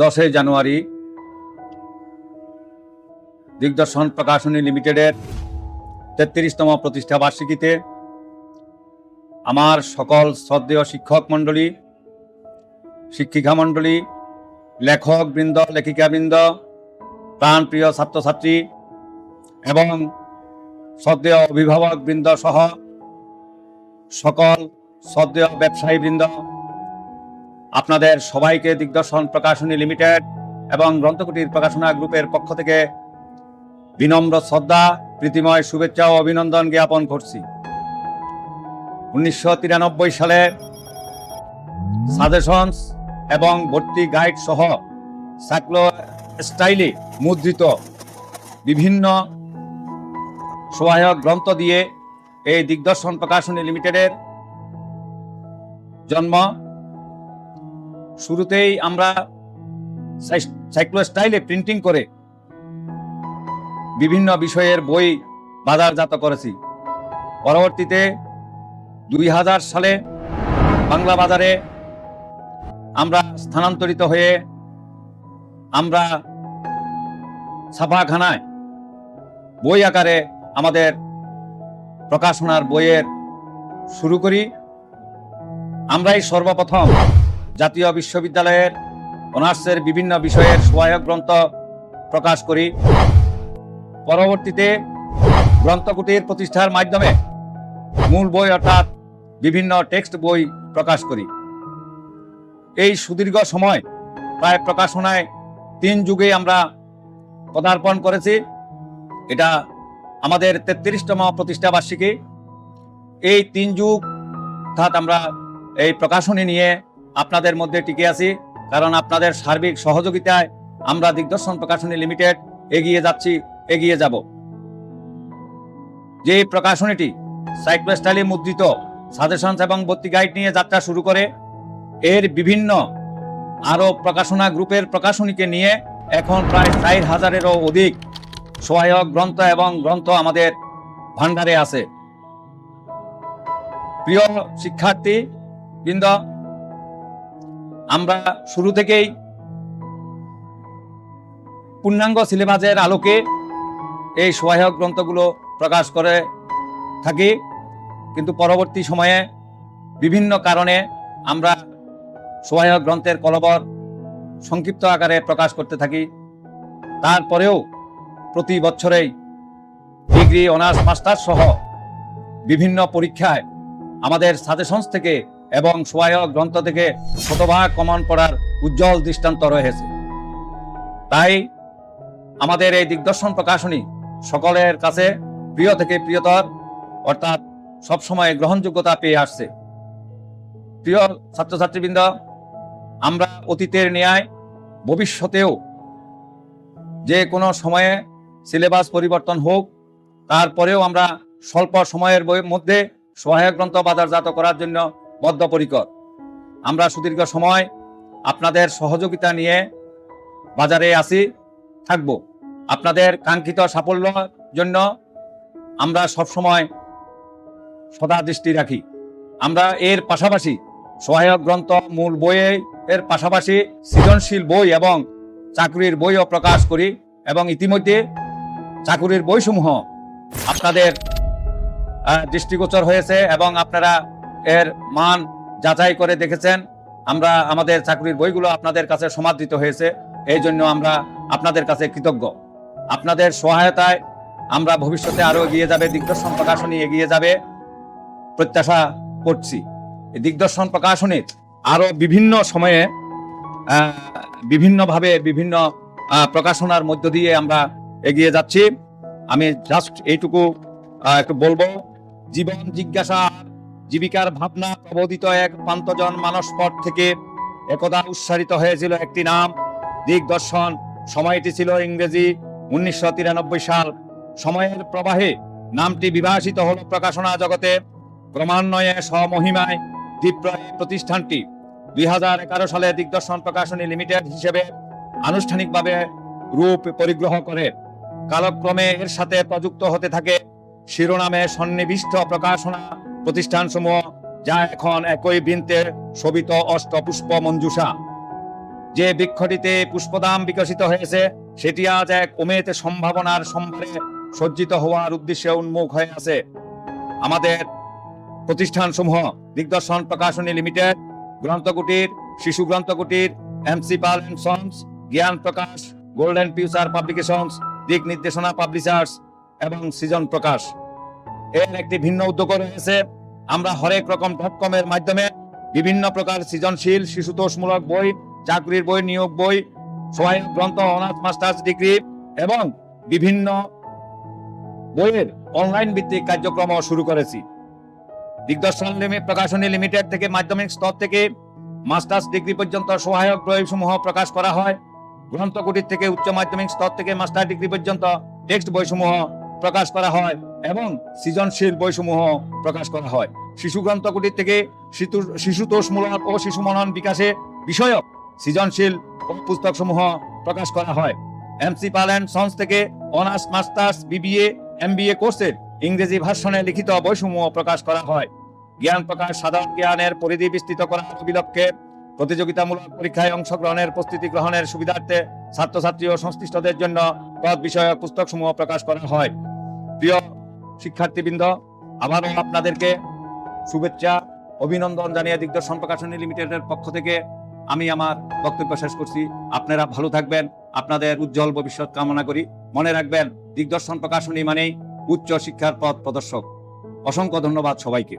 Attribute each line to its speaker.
Speaker 1: দশই জানুয়ারি। দিগদর্শন প্রকাশনী লিমিটেডের তেত্রিশতম প্রতিষ্ঠা বার্ষিকীতে আমার সকল শ্রদ্ধেয় শিক্ষক মণ্ডলী, শিক্ষিকা মণ্ডলী, লেখক বৃন্দ, লেখিকা বৃন্দ, প্রাণপ্রিয় ছাত্রছাত্রী এবং শ্রদ্ধেয় অভিভাবক বৃন্দ সহ সকল শ্রদ্ধেয় ব্যবসায়ী বৃন্দ আপনাদের সবাইকে দিগদর্শন প্রকাশনী লিমিটেড এবং গ্রন্থকুটির প্রকাশনা গ্রুপের পক্ষ থেকে বিনম্র শ্রদ্ধা, প্রীতিময় শুভেচ্ছা ও অভিনন্দন জ্ঞাপন করছি। উনিশশো তিরানব্বই সালে সাজেশনস এবং ভর্তি গাইড সহ সাইক্লো স্টাইলে মুদ্রিত বিভিন্ন সহায়ক গ্রন্থ দিয়ে এই দিগদর্শন প্রকাশনী লিমিটেডের জন্ম শুরুতেই আমরা সাইক্লো স্টাইলে প্রিন্টিং করে বিভিন্ন বিষয়ের বই বাজারজাত করেছি। পরবর্তীতে দুই হাজার সালে বাংলা বাজারে আমরা স্থানান্তরিত হয়ে আমরা ছাপাখানায় বই আকারে আমাদের প্রকাশনার বইয়ের শুরু করি। আমরাই সর্বপ্রথম জাতীয় বিশ্ববিদ্যালয়ের অনার্সের বিভিন্ন বিষয়ের সহায়ক গ্রন্থ প্রকাশ করি। পরবর্তীতে গ্রন্থকুটির প্রতিষ্ঠার মাধ্যমে মূল বই অর্থাৎ বিভিন্ন টেক্সট বই প্রকাশ করি। এই সুদীর্ঘ সময় প্রায় প্রকাশনায় তিন যুগে আমরা পদার্পণ করেছি। এটা আমাদের তেত্রিশতম প্রতিষ্ঠা বার্ষিকী। এই তিন যুগ অর্থাৎ আমরা এই প্রকাশনী নিয়ে আপনাদের মধ্যে টিকে আছি, কারণ আপনাদের সার্বিক সহযোগিতায় আমরা দিগদর্শন প্রকাশনী লিমিটেড এগিয়ে যাচ্ছি, এগিয়ে যাব। যে প্রকাশনীটি সাইক্লোস্টাইলে মুদ্রিত সাজেশনস এবং ভর্তি গাইড নিয়ে যাত্রা শুরু করে, এর বিভিন্ন আরও প্রকাশনা গ্রুপের প্রকাশনীকে নিয়ে এখন প্রায় চার হাজারেরও অধিক সহায়ক গ্রন্থ এবং গ্রন্থ আমাদের ভান্ডারে আছে। প্রিয় শিক্ষার্থী বৃন্দ আমরা শুরু থেকেই পূর্ণাঙ্গ সিলেবাসের আলোকে এই সহায়ক গ্রন্থগুলো প্রকাশ করে থাকি। কিন্তু পরবর্তী সময়ে বিভিন্ন কারণে আমরা সহায়ক গ্রন্থের কলবর সংক্ষিপ্ত আকারে প্রকাশ করতে থাকি। তারপরেও প্রতি বছরেই ডিগ্রি, অনার্স মাস্টার সহ বিভিন্ন পরীক্ষায় আমাদের সাজেশনস থেকে এবং সহায়ক গ্রন্থ থেকে শতভাগ কমন পড়ার উজ্জ্বল দৃষ্টান্ত রয়েছে। তাই আমাদের এই দিগদর্শন প্রকাশনী সকলের কাছে প্রিয় থেকে প্রিয়তর, অর্থাৎ সবসময় গ্রহণযোগ্যতা পেয়ে আসছে। প্রিয় ছাত্রছাত্রীবৃন্দ, আমরা অতীতের ন্যায় ভবিষ্যতেও যে কোনো সময়ে সিলেবাস পরিবর্তন হোক, তারপরেও আমরা স্বল্প সময়ের মধ্যে সহায়ক গ্রন্থ বাজারজাত করার জন্য বদ্ধপরিকর আমরা সুদীর্ঘ সময় আপনাদের সহযোগিতা নিয়ে বাজারে আসি, থাকব। আপনাদের কাঙ্ক্ষিত সাফল্যের জন্য আমরা সবসময় সদা দৃষ্টি রাখি। আমরা এর পাশাপাশি সহায়ক গ্রন্থ, মূল বইয়ে এর পাশাপাশি সৃজনশীল বই এবং চাকরির বইও প্রকাশ করি এবং ইতিমধ্যে চাকুরির বইসমূহ আপনাদের দৃষ্টিগোচর হয়েছে এবং আপনারা এর মান যাচাই করে দেখেছেন। আমরা আমাদের চাকরির বইগুলো আপনাদের কাছে সমাদৃত হয়েছে। এই জন্য আমরা আপনাদের কাছে কৃতজ্ঞ। আপনাদের সহায়তায় আমরা ভবিষ্যতে আরও এগিয়ে যাবে, দিগদর্শন প্রকাশনী এগিয়ে যাবে প্রত্যাশা করছি। এই দিগদর্শন প্রকাশনীর আরও বিভিন্ন সময়ে বিভিন্নভাবে বিভিন্ন প্রকাশনার মধ্য দিয়ে আমরা এগিয়ে যাচ্ছি। আমি জাস্ট এইটুকু একটু বলব। জীবন জিজ্ঞাসা জীবিকার ভাবনা প্রবোধিত এক প্রান্তজন মানসপট থেকে একদা উচ্চারিত হয়েছিল একটি নাম। দিগদর্শন, সময়টি ছিল ইংরেজি উনিশশো তিরানব্বই সাল। সময়ের প্রবাহে নামটি বিভাসিত হল প্রকাশনা জগতে। ক্রমান্বয়ে স্বমহিমায় তীব্র প্রতিষ্ঠানটি দুই হাজার এগারো সালে দিগদর্শন প্রকাশনী লিমিটেড হিসেবে আনুষ্ঠানিকভাবে রূপ পরিগ্রহ করে। কালক্রমে এর সাথে প্রযুক্ত হতে থাকে। শিরোনামে সন্নিবিষ্ট প্রকাশনা প্রতিষ্ঠানসমূহ, যা এখন একই বৃন্তে শোভিত অষ্টপুষ্প মঞ্জুষা। যে বৃক্ষটিতে পুষ্পদাম বিকশিত হয়েছে, সেটি আজ এক অমেত সম্ভাবনার সম্ভারে সজ্জিত হওয়ার উদ্দেশ্যে উন্মুখ হয়ে আছে। আমাদের প্রতিষ্ঠান সমূহ দিগদর্শন প্রকাশনী limited, Granthakutir, Shishu Granthakutir, MC Pal and sons, Gyan Prakash, golden future publications, দিক নির্দেশনা পাবলিশার্স এবং সৃজন প্রকাশ। এর একটি ভিন্ন উদ্যোগ রয়েছে। আমরা হরেক রকম ডট কমের মাধ্যমে বিভিন্ন প্রকার সৃজনশীল, শিশুতোষমূলক বই, চাকরির বই, নিয়োগ বই সহায়ক গ্রন্থ, অনার্স, মাস্টার্স, ডিগ্রি এবং বিভিন্ন বইয়ের অনলাইন ভিত্তিক কার্যক্রম শুরু করেছি। দিগদর্শন প্রকাশনী লিমিটেড থেকে মাধ্যমিক স্তর থেকে মাস্টার্স ডিগ্রি পর্যন্ত সহায়ক বইসমূহ প্রকাশ করা হয়। গ্রন্থকুটির থেকে উচ্চ মাধ্যমিক স্তর থেকে মাস্টার ডিগ্রি পর্যন্ত টেক্সট বইসমূহ প্রকাশ করা হয় এবং সৃজনশীল বইসমূহ প্রকাশ করা হয়। শিশু গ্রন্থকুটির থেকে শিশু- শিশুতোষমূলক ও শিশু মনন বিকাশে বিষয়ক সৃজনশীল পুস্তকসমূহ প্রকাশ করা হয়। এমসি পাল অ্যান্ড সন্স থেকে অনার্স, মাস্টার্স, বিবিএ, এমবিএ কোর্সের ইংরেজি ভাষণে লিখিত বইসমূহ প্রকাশ করা হয়। জ্ঞান প্রকাশ, সাধারণ জ্ঞানের পরিধি বিস্তৃত করার অভিলক্ষে প্রতিযোগিতামূলক পরীক্ষায় অংশগ্রহণের প্রস্তুতি গ্রহণের সুবিধার্থে ছাত্রছাত্রী ও সংশ্লিষ্টদের জন্য পদ বিষয়ক পুস্তকসমূহ প্রকাশ করা হয়। প্রিয় শিক্ষার্থীবৃন্দ, আবারও আপনাদেরকে শুভেচ্ছা, অভিনন্দন জানিয়ে দিগদর্শন প্রকাশনী লিমিটেডের পক্ষ থেকে আমি আমার বক্তব্য শেষ করছি। আপনারা ভালো থাকবেন, আপনাদের উজ্জ্বল ভবিষ্যৎ কামনা করি। মনে রাখবেন, দিগদর্শন প্রকাশনী মানেই উচ্চ শিক্ষার পথ প্রদর্শক। অসংখ্য ধন্যবাদ সবাইকে।